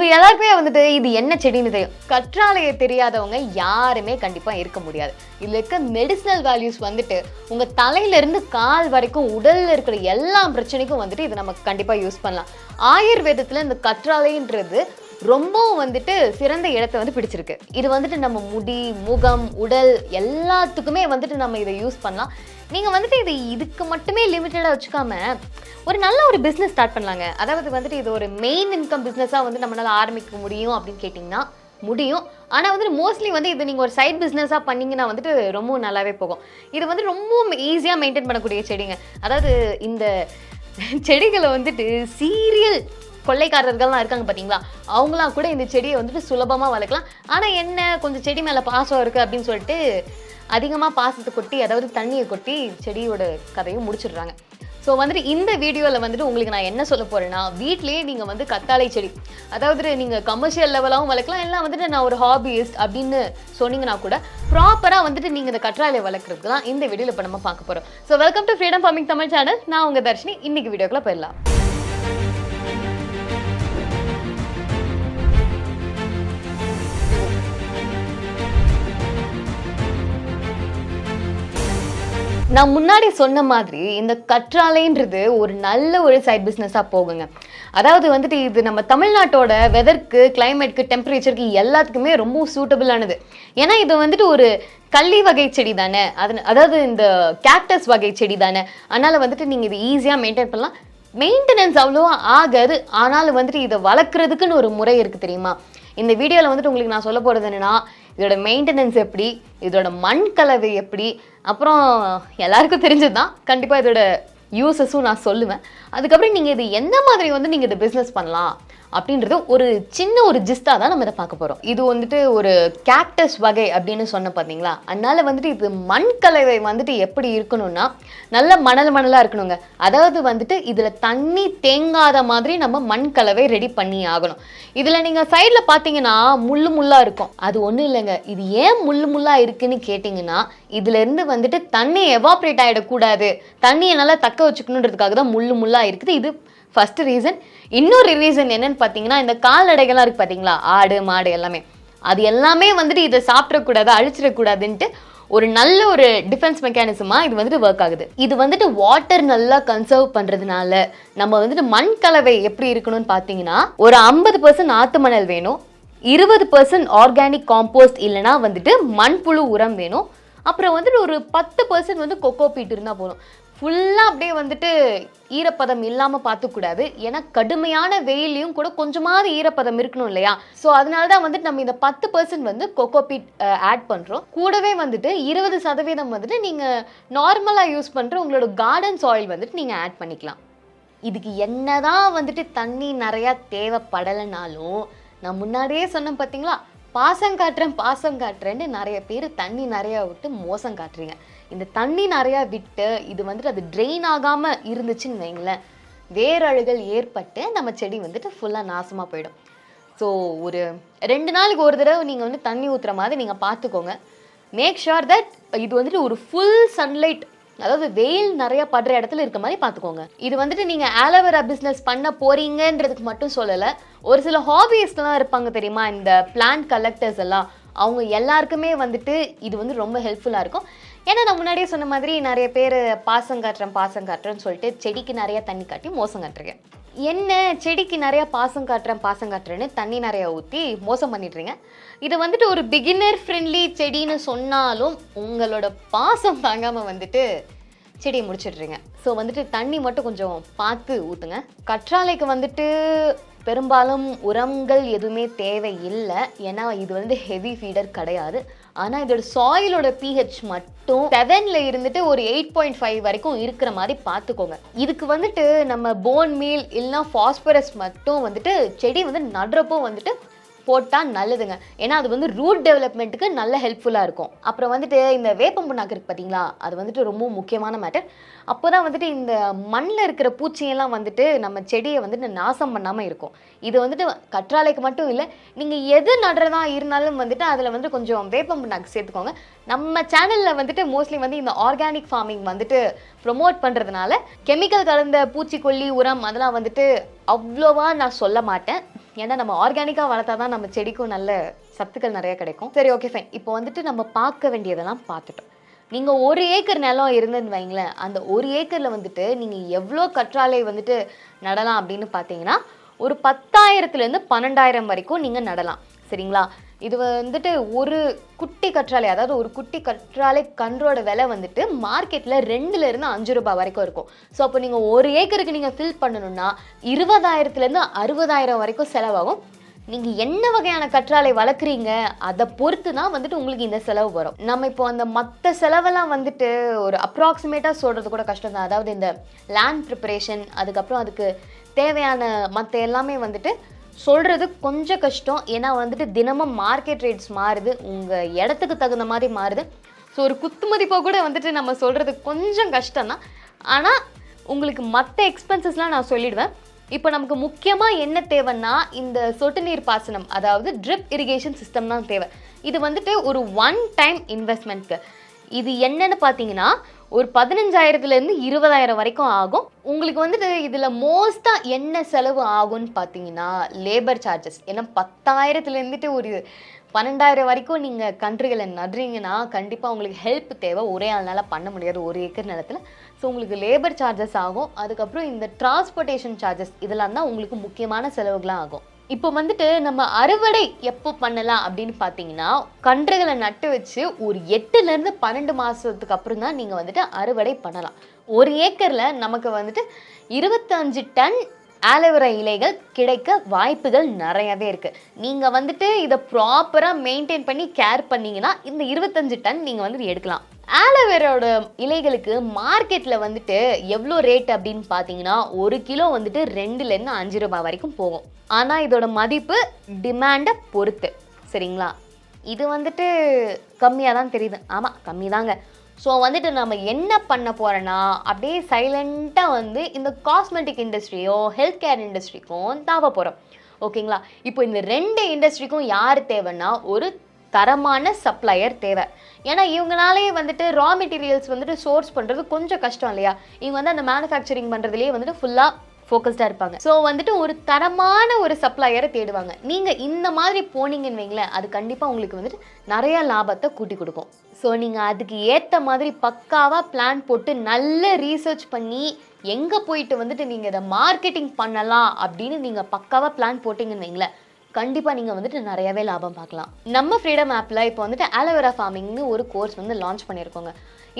உங்க எல்லாருக்குமே வந்துட்டு இது என்ன செடின்னு தெரியும். கற்றாழையை தெரியாதவங்க யாருமே கண்டிப்பாக இருக்க முடியாது. இதில் இருக்க மெடிசனல் வேல்யூஸ் வந்துட்டு உங்கள் தலையிலேருந்து கால் வரைக்கும் உடலில் இருக்கிற எல்லா பிரச்சனைக்கும் வந்துட்டு இது நம்ம கண்டிப்பாக யூஸ் பண்ணலாம். ஆயுர்வேதத்தில் இந்த கற்றாழைன்றது ரொம்பவும் வந்துட்டு சிறந்த இடத்தை வந்து பிடிச்சிருக்கு. இது வந்துட்டு நம்ம முடி முகம் உடல் எல்லாத்துக்குமே வந்துட்டு நம்ம இதை யூஸ் பண்ணலாம். நீங்கள் வந்துட்டு இது இதுக்கு மட்டுமே லிமிட்டடாக வச்சுக்காம ஒரு நல்ல ஒரு பிஸ்னஸ் ஸ்டார்ட் பண்ணலாங்க. அதாவது வந்துட்டு இது ஒரு மெயின் இன்கம் பிஸ்னஸாக வந்து நம்மளால் ஆரம்பிக்க முடியும் அப்படின்னு கேட்டிங்கன்னா முடியும். ஆனால் வந்துட்டு மோஸ்ட்லி வந்து இது நீங்கள் ஒரு சைட் பிஸ்னஸாக பண்ணிங்கன்னா வந்துட்டு ரொம்ப நல்லாவே போகும். இது வந்து ரொம்ப ஈஸியாக மெயின்டைன் பண்ணக்கூடிய செடிங்க. அதாவது இந்த செடிகளை வந்துட்டு சீரியல் கொள்ளைக்காரர்கள்லாம் இருக்காங்க பார்த்தீங்களா அவங்களாம் கூட இந்த செடியை வந்துட்டு சுலபமாக வளர்க்கலாம். ஆனால் என்ன கொஞ்சம் செடி மேலே பாசம் இருக்குது அப்படின்னு சொல்லிட்டு அதிகமாக பாசத்தை கொட்டி அதாவது தண்ணியை கொட்டி செடியோட கதையும் முடிச்சிடுறாங்க. ஸோ வந்துட்டு இந்த வீடியோவில் வந்துட்டு உங்களுக்கு நான் என்ன சொல்ல போகிறேன்னா வீட்லேயே நீங்கள் வந்து கத்தாழை செடி அதாவது நீங்கள் கமர்ஷியல் லெவலாகவும் வளர்க்கலாம் எல்லாம் வந்துட்டு நான் ஒரு ஹாபியிஸ்ட் அப்படின்னு சொன்னீங்கன்னா கூட ப்ராப்பராக வந்துட்டு நீங்கள் இந்த கற்றாழை வளர்க்குறது தான் இந்த வீடியோவில் இப்போ நம்ம பார்க்க போகிறோம் so welcome to freedom farming Tamil channel நான் உங்கள் தர்ஷினி. இன்றைக்கி வீடியோக்குள்ளே போயிடலாம். நான் முன்னாடி சொன்ன மாதிரி இந்த கற்றாழைன்றது ஒரு நல்ல ஒரு சைட் பிஸ்னஸாக போகுங்க. அதாவது வந்துட்டு இது நம்ம தமிழ்நாட்டோட வெதருக்கு கிளைமேட்க்கு டெம்பரேச்சருக்கு எல்லாத்துக்குமே ரொம்ப சூட்டபிளானது ஏன்னா இது வந்துட்டு ஒரு கள்ளி வகை செடி தானே. அது அதாவது இந்த கேக்டஸ் வகை செடி தானே. அதனால் வந்துட்டு நீங்கள் இது ஈஸியாக மெயின்டைன் பண்ணலாம். மெயின்டெனன்ஸ் அவ்வளோவா ஆகாது. ஆனாலும் வந்துட்டு இதை வளர்க்குறதுக்குன்னு ஒரு முறை இருக்குது தெரியுமா? இந்த வீடியோவில் வந்துட்டு உங்களுக்கு நான் சொல்ல போகிறது என்னென்னா இதோட மெயின்டெனன்ஸ் எப்படி? இதோட மண் கலவை எப்படி? அப்புறம் எல்லாருக்கும் தெரிஞ்சது தான் கண்டிப்பாக இதோட யூஸஸும் நான் சொல்லுவேன். அதுக்கப்புறம் நீங்கள் இது எந்த மாதிரி வந்து நீங்கள் இதை பிஸ்னஸ் பண்ணலாம்? அப்படின்றது ஒரு சின்ன ஒரு ஜிஸ்டாக தான் நம்ம இதை பார்க்க போகிறோம் இது வந்துட்டு ஒரு கேக்டஸ் வகை அப்படின்னு சொன்ன பார்த்தீங்களா அதனால வந்துட்டு இது மண் கலவை வந்துட்டு எப்படி இருக்கணும்னா நல்ல மணல் மணலாக இருக்கணுங்க. அதாவது வந்துட்டு இதில் தண்ணி தேங்காத மாதிரி நம்ம மண் கலவை ரெடி பண்ணி ஆகணும். இதில் நீங்கள் சைடில் பார்த்தீங்கன்னா முள்ளு முள்ளாக இருக்கும். அது ஒன்றும் இல்லைங்க. இது ஏன் முள்ளு முள்ளாக இருக்குன்னு கேட்டிங்கன்னா இதுலேருந்து வந்துட்டு தண்ணி எவாப்ரேட் ஆகிடக்கூடாது தண்ணியை நல்லா தக்க வச்சுக்கணுன்றதுக்காக தான் முள்ளு முள்ளாக இருக்குது. இது ஃபஸ்ட்டு ரீசன் இன்னொரு ரீசன் என்னன்னு பார்த்தீங்கன்னா இந்த கால்நடைகள்லாம் இருக்குது பார்த்தீங்களா? ஆடு மாடு எல்லாமே. அது எல்லாமே வந்துட்டு இதை சாப்பிடக்கூடாது அழிச்சிடக்கூடாதுன்ட்டு ஒரு நல்ல ஒரு டிஃபென்ஸ் மெக்கானிசமாக இது வந்துட்டு ஒர்க் ஆகுது. இது வந்துட்டு வாட்டர் நல்லா கன்சர்வ் பண்ணுறதுனால நம்ம வந்துட்டு மண் கலவை எப்படி இருக்கணும்னு பார்த்தீங்கன்னா ஒரு ஐம்பது பர்சன்ட் ஆத்து மணல் வேணும் இருபது பர்சன்ட் ஆர்கானிக் காம்போஸ்ட் இல்லைனா வந்துட்டு மண்புழு உரம் வேணும் அப்புறம் வந்துட்டு ஒரு பத்து பர்சன்ட் வந்து கொக்கோ பீட் இருந்தால் போதும். ஃபுல்லாக அப்படியே வந்துட்டு ஈரப்பதம் இல்லாமல் பார்த்துக்கூடாது. ஏன்னா கடுமையான வெயிலையும் கூட கொஞ்சமாவது ஈரப்பதம் இருக்கணும் இல்லையா? ஸோ அதனால தான் வந்துட்டு நம்ம இந்த பத்து பர்சன்ட் வந்து கொக்கோபீட் ஆட் பண்ணுறோம் கூடவே வந்துட்டு இருபது சதவீதம் வந்துட்டு நீங்கள் நார்மலாக யூஸ் பண்ணுற உங்களோட கார்டன் சாயில் வந்துட்டு நீங்கள் ஆட் பண்ணிக்கலாம். இதுக்கு என்னதான் வந்துட்டு தண்ணி நிறையா தேவைப்படலைனாலும் நான் முன்னாடியே சொன்னேன் பார்த்தீங்களா? பாசம் காட்டுறேன் பாசம் காட்டுறேன்னு நிறைய பேர் தண்ணி நிறையா விட்டு மோசம் காட்டுறீங்க. இந்த தண்ணி நிறையா விட்டு இது வந்துட்டு அது ட்ரெயின் ஆகாமல் இருந்துச்சுன்னு வைங்களேன் வேரழுகள் ஏற்பட்டு நம்ம செடி வந்துட்டு ஃபுல்லாக நாசமாக போயிடும். ஸோ ஒரு ரெண்டு நாளுக்கு ஒரு தடவை நீங்கள் வந்து தண்ணி ஊற்றுற மாதிரி நீங்கள் பார்த்துக்கோங்க மேக் ஷுர் தட் இது வந்துட்டு ஒரு ஃபுல் சன்லைட் அதாவது வெயில் நிறைய படுற இடத்துல இருக்க மாதிரி பார்த்துக்கோங்க இது வந்துட்டு நீங்கள் ஆலோவேரா பிஸ்னஸ் பண்ண போறீங்கன்றதுக்கு மட்டும் சொல்லலை ஒரு சில ஹாபிஸ்லாம் இருப்பாங்க தெரியுமா? இந்த பிளான்ட் கலெக்டர்ஸ் எல்லாம் அவங்க எல்லாருக்குமே வந்துட்டு இது வந்து ரொம்ப ஹெல்ப்ஃபுல்லாக இருக்கும். ஏன்னா நான் முன்னாடியே சொன்ன மாதிரி நிறைய பேர் பாசம் காட்டுறேன் பாசம் காட்டுறேன்னு சொல்லிட்டு செடிக்கு நிறைய தண்ணி காட்டி மோசம் காட்டுறேன் என்ன செடிக்கு நிறைய பாசம் காட்டுறேன் பாசம் காட்டுறேன்னு தண்ணி நிறைய ஊற்றி மோசம் பண்ணிடுறீங்க? இது வந்துட்டு ஒரு பிகினர் ஃப்ரெண்ட்லி செடின்னு சொன்னாலும் உங்களோட பாசம் தாங்காமல் வந்துட்டு செடியை முடிச்சிடுறீங்க. ஸோ வந்துட்டு தண்ணி மட்டும் கொஞ்சம் பார்த்து ஊற்றுங்க கற்றாழைக்கு வந்துட்டு பெரும்பாலும் உரங்கள் எதுவுமே தேவை இல்லை ஏன்னா இது வந்து ஹெவி ஃபீடர் கிடையாது. ஆனால் இதோட சாயிலோட பிஹெச் மட்டும் செவன்ல இருந்துட்டு ஒரு எயிட் பாயிண்ட் ஃபைவ் வரைக்கும் இருக்கிற மாதிரி பார்த்துக்கோங்க. இதுக்கு வந்துட்டு நம்ம போன் மீல் இல்லைன்னா ஃபாஸ்பரஸ் மட்டும் வந்துட்டு செடி வந்து நடுறப்போ வந்துட்டு போட்டால் நல்லதுங்க. ஏன்னா அது வந்து ரூட் டெவலப்மெண்ட்டுக்கு நல்ல ஹெல்ப்ஃபுல்லாக இருக்கும். அப்புறம் வந்துட்டு இந்த வேப்பம் புண்ணாக்கு இருக்குது பார்த்தீங்களா அது வந்துட்டு ரொம்ப முக்கியமான மேட்டர் அப்போ தான் வந்துட்டு இந்த மண்ணில் இருக்கிற பூச்சியெல்லாம் வந்துட்டு நம்ம செடியை வந்துட்டு நாசம் பண்ணாமல் இருக்கும். இது வந்துட்டு கற்றாழைக்கு மட்டும் இல்லை நீங்கள் எது நடுறதா இருந்தாலும் வந்துட்டு அதில் வந்துட்டு கொஞ்சம் வேப்பம் புண்ணாக்கு சேர்த்துக்கோங்க. நம்ம சேனலில் வந்துட்டு மோஸ்ட்லி வந்து இந்த ஆர்கானிக் ஃபார்மிங் வந்துட்டு ப்ரொமோட் பண்ணுறதுனால கெமிக்கல் கலந்த பூச்சிக்கொல்லி உரம் அதெல்லாம் வந்துட்டு அவ்வளோவா நான் சொல்ல மாட்டேன். ஏன்னா நம்ம ஆர்கானிக்காக வளர்த்தா தான் நம்ம செடிக்கும் நல்ல சத்துக்கள் நிறைய கிடைக்கும். சரி ஓகே ஃபைன் இப்போ வந்துட்டு நம்ம பார்க்க வேண்டியதெல்லாம் பார்த்துட்டோம். நீங்கள் ஒரு ஏக்கர் நிலம் இருந்துன்னு வைங்களேன். அந்த ஒரு ஏக்கரில் வந்துட்டு நீங்கள் எவ்வளோ கற்றாழை வந்துட்டு நடலாம் அப்படின்னு பார்த்தீங்கன்னா ஒரு பத்தாயிரத்துலேருந்து பன்னெண்டாயிரம் வரைக்கும் நீங்கள் நடலாம். சரிங்களா? இது வந்துட்டு ஒரு குட்டி கற்றாழை அதாவது ஒரு குட்டி கற்றாழை கன்றோட விலை வந்துட்டு மார்க்கெட்டில் ரெண்டுலேருந்து அஞ்சு ரூபாய் வரைக்கும் இருக்கும். ஸோ அப்போ நீங்கள் ஒரு ஏக்கருக்கு நீங்கள் ஃபில் பண்ணணும்னா இருபதாயிரத்துலேருந்து அறுபதாயிரம் வரைக்கும் செலவாகும். நீங்கள் என்ன வகையான கற்றாழை வளர்க்குறீங்க அதை பொறுத்து தான் வந்துட்டு உங்களுக்கு இந்த செலவு வரும். நம்ம இப்போ அந்த மற்ற செலவெல்லாம் வந்துட்டு ஒரு அப்ராக்சிமேட்டாக சொல்கிறது கூட கஷ்டம் தான். அதாவது இந்த லேண்ட் ப்ரிப்பரேஷன் அதுக்கப்புறம் அதுக்கு தேவையான மற்ற எல்லாமே வந்துட்டு சொல்கிறது கொஞ்சம் கஷ்டம். ஏன்னா வந்துட்டு தினமும் மார்க்கெட் ரேட்ஸ் மாறுது. உங்கள் இடத்துக்கு தகுந்த மாதிரி மாறுது. ஸோ ஒரு குத்து மதிப்பாக கூட வந்துட்டு நம்ம சொல்கிறது கொஞ்சம் கஷ்டம்தான். ஆனால் உங்களுக்கு மற்ற எக்ஸ்பென்சஸ்லாம் நான் சொல்லிடுவேன். இப்போ நமக்கு முக்கியமாக என்ன தேவைன்னா இந்த சொட்டு நீர் பாசனம் அதாவது ட்ரிப் இரிகேஷன் சிஸ்டம் தான் தேவை. இது வந்துட்டு ஒரு ஒன் டைம் இன்வெஸ்ட்மெண்ட்க்கு இது என்னன்னு பார்த்தீங்கன்னா ஒரு பதினஞ்சாயிரத்துலேருந்து இருபதாயிரம் வரைக்கும் ஆகும். உங்களுக்கு வந்துட்டு இதில் மோஸ்ட்டாக என்ன செலவு ஆகும்னு பார்த்தீங்கன்னா லேபர் சார்ஜஸ் ஏன்னா பத்தாயிரத்துலேருந்துட்டு ஒரு பன்னெண்டாயிரம் வரைக்கும் நீங்கள் கன்றுகளை நடுறீங்கன்னா கண்டிப்பாக உங்களுக்கு ஹெல்ப் தேவை. ஒரே ஆள்னால பண்ண முடியாது. ஒரு ஏக்கர் நிலத்தில். ஸோ உங்களுக்கு லேபர் சார்ஜஸ் ஆகும். அதுக்கப்புறம் இந்த டிரான்ஸ்போர்ட்டேஷன் சார்ஜஸ் இதெல்லாம் தான் உங்களுக்கு முக்கியமான செலவுகளாக ஆகும் இப்போ வந்துட்டு நம்ம அறுவடை எப்போ பண்ணலாம் அப்படின்னு பார்த்தீங்கன்னா கன்றுகளை நட்டு வச்சு ஒரு எட்டுலேருந்து பன்னெண்டு மாதத்துக்கு அப்புறம் தான் நீங்கள் வந்துட்டு அறுவடை பண்ணலாம். ஒரு ஏக்கரில் நமக்கு வந்துட்டு இருபத்தஞ்சு டன் ஆலோவேரா இலைகள் கிடைக்க வாய்ப்புகள் நிறையவே இருக்குது நீங்கள் வந்துட்டு இதை ப்ராப்பராக மெயின்டைன் பண்ணி கேர் பண்ணிங்கன்னா இந்த இருபத்தஞ்சு டன் நீங்கள் வந்துட்டு எடுக்கலாம். ஆலோவேராவோட இலைகளுக்கு மார்க்கெட்டில் வந்துட்டு எவ்வளோ ரேட் அப்படின்னு பார்த்தீங்கன்னா ஒரு கிலோ வந்துட்டு ரெண்டுலேருந்து அஞ்சு ரூபாய் வரைக்கும் போகும். ஆனால் இதோட மதிப்பு டிமாண்டை பொறுத்து. சரிங்களா? இது வந்துட்டு கம்மியாக தான் தெரியுது. ஆமாம் கம்மி தாங்க ஸோ வந்துட்டு நம்ம என்ன பண்ண போகிறோன்னா அப்படியே சைலண்ட்டாக வந்து இந்த காஸ்மெட்டிக் இண்டஸ்ட்ரியோ ஹெல்த் கேர் இண்டஸ்ட்ரிக்கும் தாவ போகிறோம் ஓகேங்களா இப்போ இந்த ரெண்டு இண்டஸ்ட்ரிக்கும் யார் தேவைன்னா ஒரு தரமான சப்ளையர் தேவை. ஏன்னா இவங்களாலேயே வந்துட்டு ரா மெட்டீரியல்ஸ் வந்துட்டு சோர்ஸ் பண்ணுறது கொஞ்சம் கஷ்டம் இல்லையா? இவங்க வந்து அந்த மேனுஃபேக்சரிங் பண்ணுறதுலேயே வந்துட்டு ஃபுல்லாக ஃபோக்கஸ்டாக இருப்பாங்க. ஸோ வந்துட்டு ஒரு தரமான ஒரு சப்ளையரை தேடுவாங்க. நீங்கள் இந்த மாதிரி போனீங்கன்னு வைங்களேன் அது கண்டிப்பாக உங்களுக்கு வந்துட்டு நிறையா லாபத்தை கூட்டி கொடுக்கும். ஸோ நீங்கள் அதுக்கு ஏற்ற மாதிரி பக்காவாக பிளான் போட்டு நல்ல ரீசர்ச் பண்ணி எங்கே போயிட்டு வந்துட்டு நீங்கள் இதை மார்க்கெட்டிங் பண்ணலாம் அப்படின்னு நீங்கள் பக்காவாக பிளான் போட்டிங்கன்னு வைங்களேன். கண்டிப்பாக நீங்கள் வந்துட்டு நிறையவே லாபம் பார்க்கலாம். நம்ம ஃப்ரீடம் ஆப்பில் இப்போ வந்துட்டு ஆலோவேரா ஃபார்மிங்னு ஒரு கோர்ஸ் வந்து லான்ச் பண்ணியிருக்கோங்க.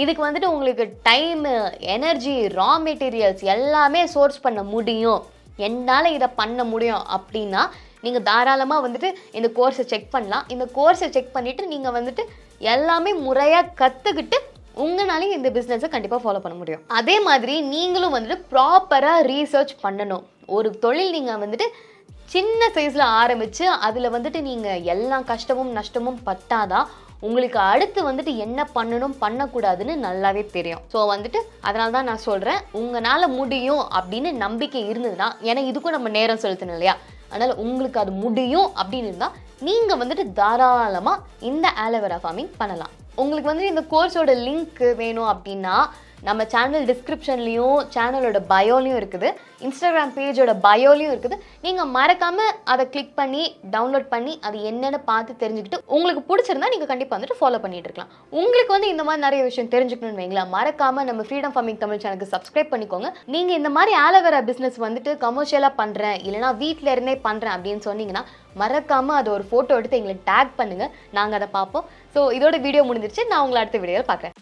இதுக்கு வந்துட்டு உங்களுக்கு டைமு எனர்ஜி ரா மெட்டீரியல்ஸ் எல்லாமே சோர்ஸ் பண்ண முடியும். என்னால் இதை பண்ண முடியும் அப்படின்னா நீங்கள் தாராளமாக வந்துட்டு இந்த கோர்ஸை செக் பண்ணலாம். இந்த கோர்ஸை செக் பண்ணிவிட்டு நீங்கள் வந்துட்டு எல்லாமே முறையாக கற்றுக்கிட்டு உங்களாலையும் இந்த பிஸ்னஸை கண்டிப்பாக ஃபாலோ பண்ண முடியும். அதே மாதிரி நீங்களும் வந்துட்டு ப்ராப்பராக ரீசர்ச் பண்ணணும். ஒரு தொழில் நீங்கள் வந்துட்டு சின்ன சைஸில் ஆரம்பித்து அதில் வந்துட்டு நீங்கள் எல்லா கஷ்டமும் நஷ்டமும் பட்டாதான் உங்களுக்கு அடுத்து வந்துட்டு என்ன பண்ணணும் பண்ணக்கூடாதுன்னு நல்லாவே தெரியும். ஸோ வந்துட்டு அதனால தான் நான் சொல்கிறேன் உங்களால் முடியும் அப்படின்னு நம்பிக்கை இருந்ததுன்னா ஏன்னா இதுக்கும் நம்ம நேரம் செலுத்தணும் இல்லையா? அதனால் உங்களுக்கு அது முடியும் அப்படின்னு இருந்தால் நீங்கள் வந்துட்டு தாராளமாக இந்த ஆலோவேரா ஃபார்மிங் பண்ணலாம். உங்களுக்கு வந்து இந்த கோர்ஸோட லிங்க் வேணும் அப்படின்னா நம்ம சேனல் டிஸ்கிரிப்ஷன்லேயும் சேனலோட பயோலையும் இருக்குது. இன்ஸ்டாகிராம் பேஜோட பயோலையும் இருக்குது. நீங்கள் மறக்காமல் அதை கிளிக் பண்ணி டவுன்லோட் பண்ணி அது என்னென்னு பார்த்து தெரிஞ்சுக்கிட்டு உங்களுக்கு பிடிச்சிருந்தா நீங்கள் கண்டிப்பாக வந்துட்டு ஃபாலோ பண்ணிட்டு இருக்கலாம். உங்களுக்கு வந்து இந்த மாதிரி நிறைய விஷயம் தெரிஞ்சுக்கணும்னு வைங்களேன் மறக்காமல் நம்ம ஃப்ரீடம் ஃபார்மிங் தமிழ் சேனலுக்கு சப்ஸ்கிரைப் பண்ணிக்கோங்க. நீங்கள் இந்த மாதிரி ஆலோவேரா பிஸ்னஸ் வந்துட்டு கமர்ஷியலாக பண்ணுறேன் இல்லைனா வீட்டில் இருந்தே பண்ணுறேன் அப்படின்னு சொன்னீங்கன்னா மறக்காமல் அதை ஒரு ஃபோட்டோ எடுத்து எங்களை டேக் பண்ணுங்கள் நாங்கள் அதை பார்ப்போம். ஸோ இதோட வீடியோ முடிஞ்சிருச்சு. நான் உங்களை அடுத்த வீடியோவில் பார்க்குறேன்.